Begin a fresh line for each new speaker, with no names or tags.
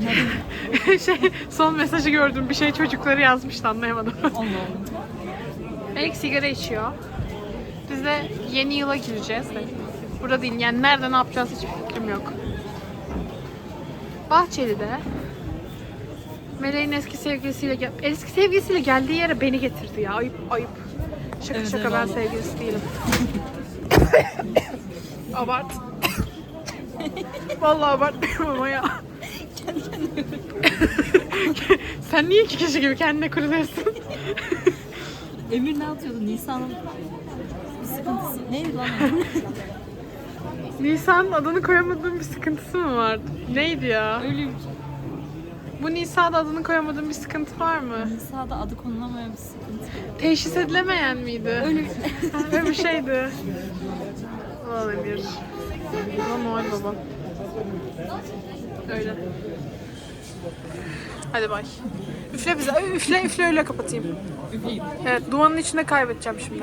şey son mesajı gördüm. Bir şey çocukları yazmıştı anlayamadım. Elk sigara içiyor. Biz de yeni yıla gireceğiz. Burada değil yani nerede ne yapacağız hiç fikrim yok. Bahçeli'de Meleğin eski sevgilisiyle gel- eski sevgilisiyle geldiği yere beni getirdi ya. Ayıp ayıp. Şaka
Evet,
şaka
evet,
ben
vallahi.
sevgilisi değilim. Abart. Vallahi abartmıyorum ama ya. Sen niye iki kişi gibi kendine kuruluyorsun?
Emir ne yapıyordu? Nisan'ın bir sıkıntısı. Neydi lan?
Nisan'ın adını koyamadığım bir sıkıntısı mı vardı? Neydi ya?
Öyle bir
Bu Nisa'da adını koyamadığım bir sıkıntı var mı?
Nisa'da adı konulamayan bir sıkıntı.
Teşhis edilemeyen miydi?
Öyle
Öyle bir şeydi. Emir. Ulan Noel Baba. Öyle. Hadi bay. Üfle bize. Üfle üfle öyle kapatayım.
üfleyeyim.
Evet dumanın içinde kaybedeceğim şimdi.